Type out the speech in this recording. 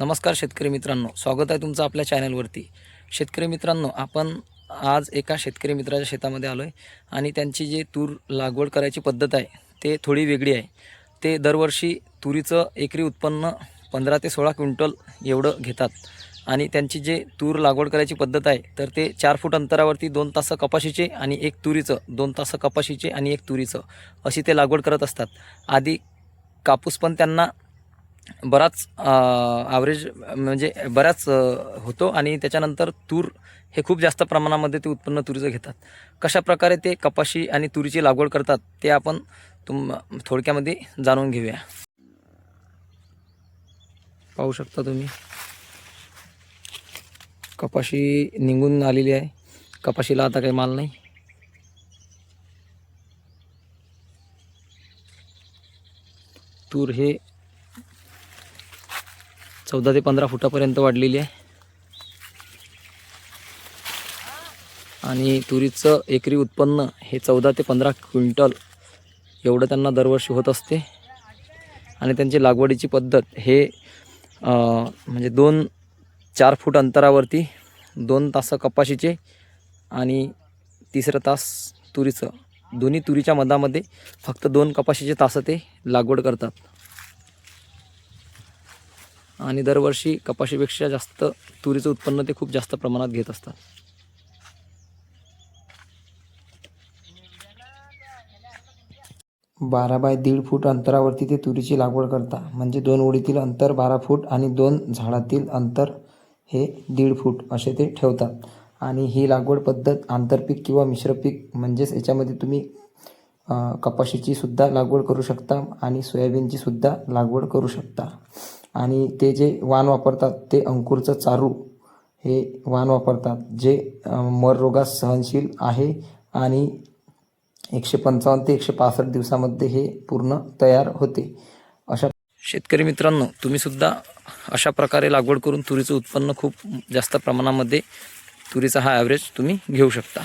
नमस्कार शेतकरी मित्रांनो स्वागत आहे तुमचं आपल्या चॅनलवरती. शेतकरी मित्रांनो आपण आज एका शेतकरी मित्राच्या शेतामध्ये आलो आहे आणि त्यांची जी तूर लागवड करायची पद्धत आहे ते थोडी वेगळी आहे. ते दरवर्षी तुरीचं एकरी उत्पन्न पंधरा ते सोळा क्विंटल एवढं घेतात आणि त्यांची जे तूर लागवड करायची पद्धत आहे तर ते चार फूट अंतरावरती दोन तासं कपाशीचे आणि एक तुरीचं दोन तासं कपाशीचे आणि एक तुरीचं अशी ते लागवड करत असतात. आधी कापूस पण त्यांना बराच ॲव्हरेज म्हणजे बऱ्याच होतो आणि त्याच्यानंतर तूर हे खूप जास्त प्रमाणामध्ये ते उत्पन्न तुरीचं घेतात. कशा प्रकारे ते कपाशी आणि तुरीची लागवड करतात ते आपण तुम थोडक्यामध्ये जाणून घेऊया. पाहू शकता तुम्ही. कपाशी निघून आलेली आहे. कपाशीला आता काही माल नाही. तूर हे चौदा ते पंधरा फुटापर्यंत वाढलेली आहे. आणि तुरीचं एकरी उत्पन्न हे चौदा ते पंधरा क्विंटल एवढं त्यांना दरवर्षी होत असते. आणि त्यांची लागवडीची पद्धत हे म्हणजे दोन चार फूट अंतरावरती दोन तास कपाशीचे आणि तिसरं तास तुरीचं. दोन्ही तुरीच्या मधामध्ये फक्त दोन कपाशीचे तास ते लागवड करतात. आणि दरवर्षी कपाशीपेक्षा जास्त तुरीचं उत्पन्न ते खूप जास्त प्रमाणात घेत असतात. बारा बाय दीड फूट अंतरावरती ते तुरीची लागवड करता म्हणजे दोन ओळीतील अंतर बारा फूट आणि दोन झाडातील अंतर हे दीड फूट असे ते ठेवतात. आणि ही लागवड पद्धत आंतरपीक किंवा मिश्र पीक म्हणजेच याच्यामध्ये तुम्ही कपाशीचीसुद्धा कपाशीची सुद्धा लागवड करू शकता आणि सोयाबीनची सुद्धा लागवड करू शकता. आणि ते जे वाण वापरतात ते अंकुरचं चारू हे वाण वापरतात जे मर रोगास सहनशील आहे आणि एकशे पंचावन्न ते एकशे पासष्ट दिवसामध्ये हे पूर्ण तयार होते. अशा शेतकरी मित्रांनो तुम्हीसुद्धा अशा प्रकारे लागवड करून तुरीचं उत्पन्न खूप जास्त प्रमाणामध्ये तुरीचा हा ॲव्हरेज तुम्ही घेऊ शकता.